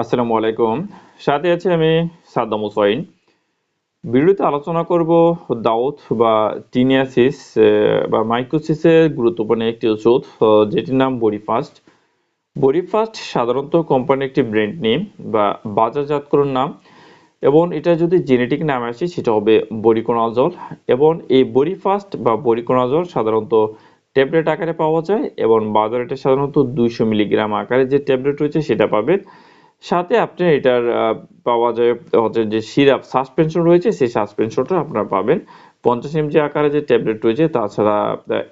আসসালামু আলাইকুম। সাথে আছে আমি সাদ্দাম হুসাইন। ভিডিওতে আলোচনা করব দাউথ বা টিনিয়াসিস বা মাইক্রোসিসের গুরুত্বপূর্ণ একটি ওষুধ যেটির নাম বডিফাস্ট বডিফাস্ট সাধারণত কোম্পানির একটি ব্র্যান্ড নেম বা বাজারজাতকরণ নাম, এবং এটা যদি জেনেটিক নাম আসে, সেটা হবে বরিকোনাজল, এবং এই বডিফাস্ট বা বরিকোনাজল সাধারণত ট্যাবলেট আকারে পাওয়া যায়, এবং বাজারে এটা সাধারণত দুইশো মিলিগ্রাম আকারে যে ট্যাবলেট রয়েছে, সেটা পাবেন। সাথে আপনি এটার পাওয়া যায় হচ্ছে যে সিরাপ সাসপেনশন রয়েছে, সেই সাসপেনশনটা আপনারা পাবেন। পঞ্চাশ এমজি আকারে যে ট্যাবলেট রয়েছে, তাছাড়া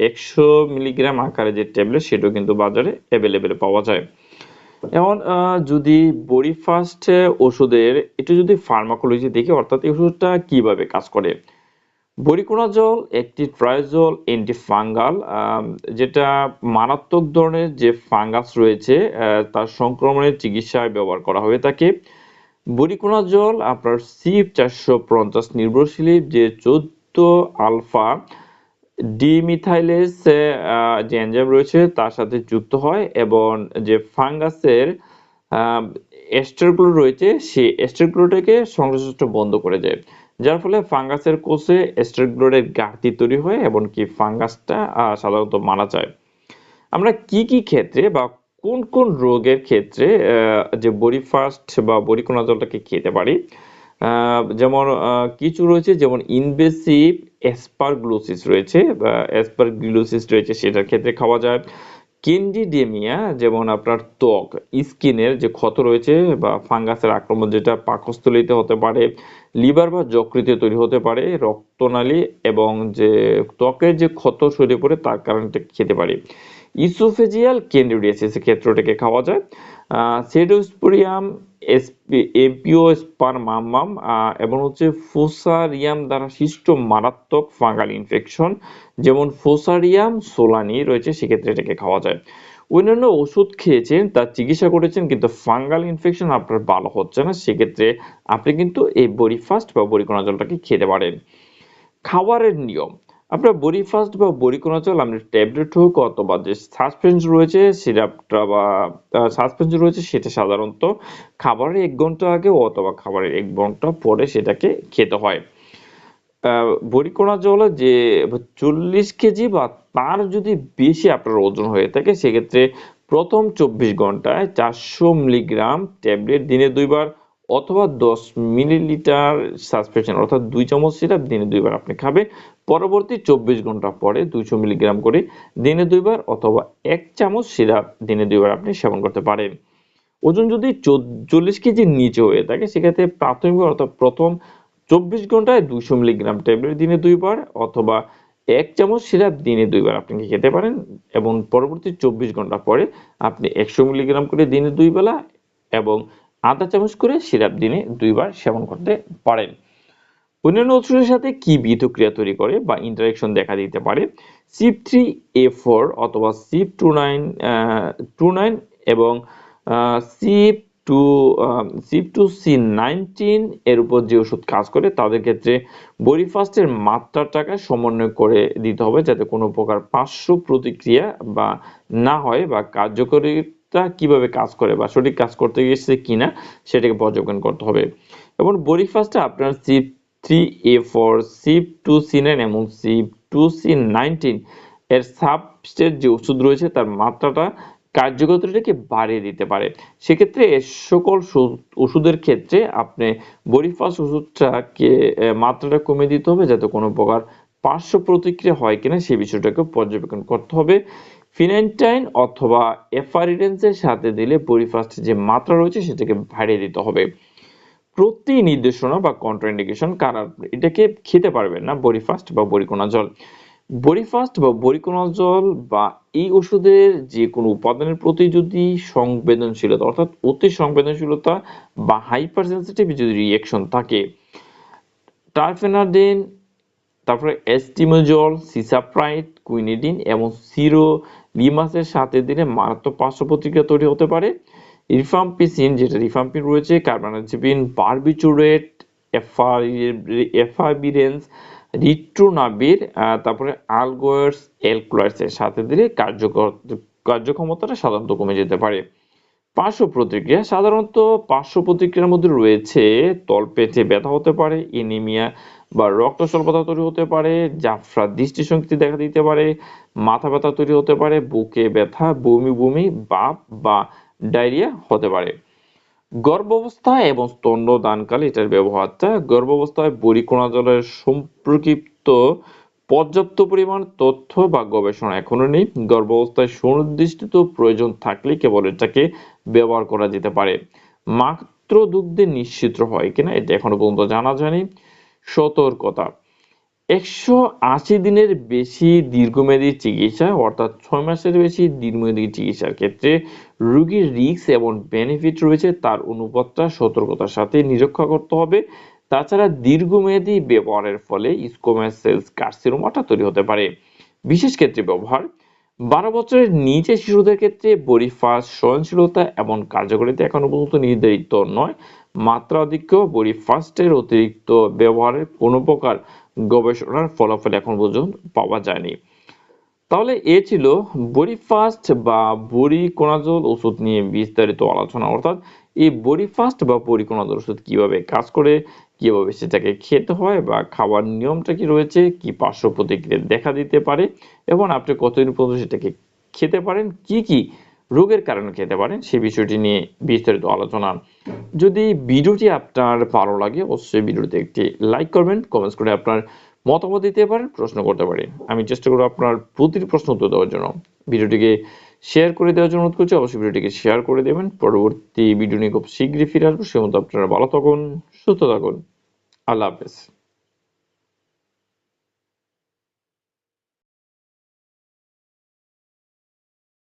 একশো মিলিগ্রাম আকারে যে ট্যাবলেট, সেটাও কিন্তু বাজারে অ্যাভেলেবেল পাওয়া যায়। এখন যদি বডিফাস্ট ওষুধের এটা যদি ফার্মাকোলজি দেখি, অর্থাৎ এই ওষুধটা কীভাবে কাজ করে? বরিকোনাজল একটি ট্রাইজল অ্যান্টিফাঙ্গাল যেটা মারাত্মক ধরনের যে ফাঙ্গাস রয়েছে তার সংক্রমণের চিকিৎসায় ব্যবহার করা হয়ে থাকে। বরিকোনাজল আপনার সিপ চারশো পঞ্চাশ নির্ভরশীল, যে চোদ্দ আলফা ডিমিথাইলেস যে এনজাইম রয়েছে, তার সাথে যুক্ত হয় এবং যে ফাঙ্গাসের এস্টারগুলো রয়েছে, সেই এস্টারগুলোটাকে সংশ্লিষ্ট বন্ধ করে দেয়। যার ফলে ফাঙ্গাসের কোষে এস্টারগুলোর ঘাটতি তৈরি হয় এবং কি ফাঙ্গাসটা সাধারণত মারা যায়। আমরা কি কি ক্ষেত্রে বা কোন কোন রোগের ক্ষেত্রে যে বডিফাস্ট বা বরিকোনাজলটাকে খেতে পারি যেমন কিছু রয়েছে যেমন ইনভেসিভ অ্যাসপারগ্লোসিস রয়েছে, বা অ্যাসপারগ্লোসিস রয়েছে সেটার ক্ষেত্রে খাওয়া যায়। কেন্ডিডেমিয়া, যেমন আপনার ত্বক, স্কিনের যে ক্ষত রয়েছে বা ফাঙ্গাসের আক্রমণ যেটা পাকস্থলিতে হতে পারে লিভার বা যকৃতে তৈরি হতে পারে, রক্তনালী এবং যে ত্বকের যে ক্ষত শরীরে পড়ে তার কারণে খেতে পারি। ইসোফেজিয়াল ক্যান্ডিডিয়াসিসের ক্ষেত্রটাকে খাওয়া যায়। সেডোস্পোরিয়াম এম্পিওস্পারমামাম এবং হচ্ছে ফোসারিয়াম দ্বারা সৃষ্ট মারাত্মক ফাঙ্গাল ইনফেকশন, যেমন ফোসারিয়াম সোলানি রয়েছে, সেক্ষেত্রে এটাকে খাওয়া যায়। অন্যান্য ওষুধ খেয়েছেন, তার চিকিৎসা করেছেন, কিন্তু ফাঙ্গাল ইনফেকশন আপনার ভালো হচ্ছে না, সেক্ষেত্রে আপনি কিন্তু এই বরিফাস্ট বা বরিকোনাজলটাকে খেতে পারেন। খাবারের নিয়ম, আপনার বরিফাস্ট বা বরিকোনাজল আপনি ট্যাবলেট হোক অথবা যে সাসপেন্স রয়েছে, সিরাপটা বা সাসপেন্স রয়েছে, সেটা সাধারণত খাবারের এক ঘণ্টা আগে অথবা খাবারের এক ঘণ্টা পরে সেটাকে খেতে হয়। আহ, বরিকোনাজলে যে চল্লিশ কেজি বা তার যদি বেশি আপনার ওজন হয়ে থাকে সেক্ষেত্রে প্রথম চব্বিশ ঘন্টায় চারশো মিলিগ্রাম ট্যাবলেট দিনে দুইবার অথবা দশ মিলিলিটার সাসপেনশন অর্থাৎ দুই চামচ সিরাপ দিনে দুইবার আপনি খাবেন। পরবর্তী চব্বিশ ঘণ্টা পরে দুইশো মিলিগ্রাম করে দিনে দুইবার অথবা এক চামচ সিরাপ দিনে দুইবার আপনি সেবন করতে পারেন। ওজন যদি চল্লিশ কেজির নিচে হয়ে থাকে সেক্ষেত্রে প্রাথমিক অর্থাৎ প্রথম চব্বিশ ঘন্টায় দুশো মিলিগ্রাম ট্যাবলেট দিনে দুইবার অথবা এক চামচ সিরাপ দিনে দুইবার আপনি খেতে পারেন? এবং পরবর্তী চব্বিশ ঘণ্টা পরে আপনি একশো মিলিগ্রাম করে দিনে দুই বেলা এবং আধা চামচ করে সিরাপ দিনে দুইবার সেবন করতে পারেন। অন্যান্য ওষুধের সাথে কি বিতক্রিয়া তৈরি করে বা ইন্টারেকশন দেখা দিতে পারে? সিপ থ্রি এ ফোর অথবা CYP two nine two nine এবং CYP two CYP two C nineteen এর উপর যে ওষুধ কাজ করে, তাদের ক্ষেত্রে বরিফাস্টের মাত্রাটাকে সমন্বয় করে দিতে হবে যাতে কোনো প্রকার পার্শ্ব প্রতিক্রিয়া বা না হয় বা কার্যকরিতা কীভাবে কাজ করে বা সঠিক কাজ করতে গেছে কিনা সেটাকে পর্যবেক্ষণ করতে হবে। এবং বরিফাস্টে আপনার sip three A four sip two C nine এবং সিপ টু সি নাইনটিন এর সাবস্টেট যে ওষুধ রয়েছে, তার মাত্রাটা কার্যকরিতাকে বাড়িয়ে দিতে পারে। সেক্ষেত্রে সকল ওষুধের ক্ষেত্রে আপনি বরিফাস ওষুধটাকে মাত্রাটা কমিয়ে দিতে হবে যাতে কোনো প্রকার পার্শ্ব প্রতিক্রিয়া হয় কিনা সেই বিষয়টাকে পর্যবেক্ষণ করতে হবে। ফিনাইনটাইন অথবা এফারিডেন্সের সাথে দিলে বরিফাস্টের যে মাত্রা রয়েছে সেটাকে বাড়িয়ে দিতে হবে। প্রতি নির্দেশনা বা কন্ট্রাইন্ডিকেশন কারা, এটাকে খেতে পারবেন না বরিফাস্ট বা বরিকোনাজল বরিফাস্ট বা বরিকোনাজল বা এই ওষুধের যে কোনো উপাদানের প্রতি যদি সংবেদনশীলতা, অর্থাৎ অতি সংবেদনশীলতা বা হাইপার সেন্সিটিভ যদি রিয়েকশন থাকে টারফেনাডিন তারপরে এস্টিমোজল সিসাপ্রাইট কুইনিডিন এবং সিরো লিমাসের সাথে দিলে মারাত্মক পার্শ্ব প্রতিক্রিয়া তৈরি হতে পারে। রিফাম্পিসিন যেটা রিফাম্পিন রয়েছে কার্বানাজিপিন বারবিচুরেট এফাবিরেন্স রিট্রোনাবির তারপরে আলগোয়ার্স এলক্লয়েডস এর সাথে দিলে কার্যকর, কার্যক্ষমতাটা সাধারণত কমে যেতে পারে। পার্শ্ব প্রতিক্রিয়া সাধারণত পার্শ্ব প্রতিক্রিয়ার মধ্যে রয়েছে তলপেটে ব্যথা হতে পারে, এনিমিয়া বা রক্ত স্বল্পতা তৈরি হতে পারে, জাফরা দৃষ্টিশক্তি দেখা দিতে পারে, মাথা ব্যথা তৈরি হতে পারে, বুকে ব্যথা, বমি বমি, বাপ বা ডায়রিয়া হতে পারে। গর্ভাবস্থায় এবং স্তন্যদানকালে এটার ব্যবহারটা গর্ভাবস্থায় বড়িকণা জলের সম্পর্কিত পর্যাপ্ত পরিমাণ তথ্য বা গবেষণা এখনও নেই। গর্ভাবস্থায় সুনির্দিষ্ট প্রয়োজন থাকলে কেবল এটাকে ব্যবহার করা যেতে পারে। মাত্র দুগ্ধে নিশ্চিত হয় কিনা এটা এখনও পর্যন্ত জানা যায়নি। সতর্কতা। একশো আশি দিনের বেশি দীর্ঘমেয়াদী চিকিৎসা, অর্থাৎ ছয় মাসের বেশি দীর্ঘমেয়াদী চিকিৎসার ক্ষেত্রে রোগীর রিস্ক এবং বেনিফিট রয়েছে, তার অনুপাতটা সতর্কতার সাথে নিরক্ষা করতে হবে। তাছাড়া দীর্ঘমেয়াদী ব্যবহারের ফলে স্কোমাস সেলস কার্সিনোমাটা তৈরি হতে পারে। বিশেষ ক্ষেত্রে ব্যবহার বারো বছরের নিচে শিশুদের ক্ষেত্রে বরিফাস সহনশীলতা এবং কার্যকারিতা এখনও পর্যন্ত নির্ধারিত নয়। মাত্রাধিক্য বরিফাস্টের অতিরিক্ত ব্যবহারের কোনো প্রকার গবেষণার ফলাফল এখন পর্যন্ত পাওয়া যায়নি। তাহলে এ ছিল বরিফাস্ট বা বরিকোনাজল ওষুধ নিয়ে বিস্তারিত আলোচনা, অর্থাৎ এই বরিফাস্ট বা বরিকোনাজল ওষুধ কীভাবে কাজ করে, কীভাবে সেটাকে খেতে হয় বা খাওয়ার নিয়মটা কি রয়েছে, কি পার্শ্ব প্রতিক্রিয়া দেখা দিতে পারে এবং আপনি কতদিন পর্যন্ত সেটাকে খেতে পারেন, কি কি রোগের কারণে খেতে পারেন সেই বিষয়টি নিয়ে বিস্তারিত আলোচনা। যদি ভিডিওটি আপনার ভালো লাগে, অবশ্যই ভিডিওতে একটি লাইক করবেন কমেন্টস করে আপনার মতামত দিতে পারেন, প্রশ্ন করতে পারেন। আমি চেষ্টা করব আপনার প্রতিটি প্রশ্ন উত্তর দেওয়ার জন্য। ভিডিওটিকে শেয়ার করে দেওয়ার জন্য অনুরোধ করছি, অবশ্যই ভিডিওটিকে শেয়ার করে দেবেন। পরবর্তী ভিডিও নিয়ে খুব শীঘ্রই ফিরে আসব। সে মতো আপনারা ভালো থাকুন, সুস্থ থাকুন। আল্লাহ হাফেজ।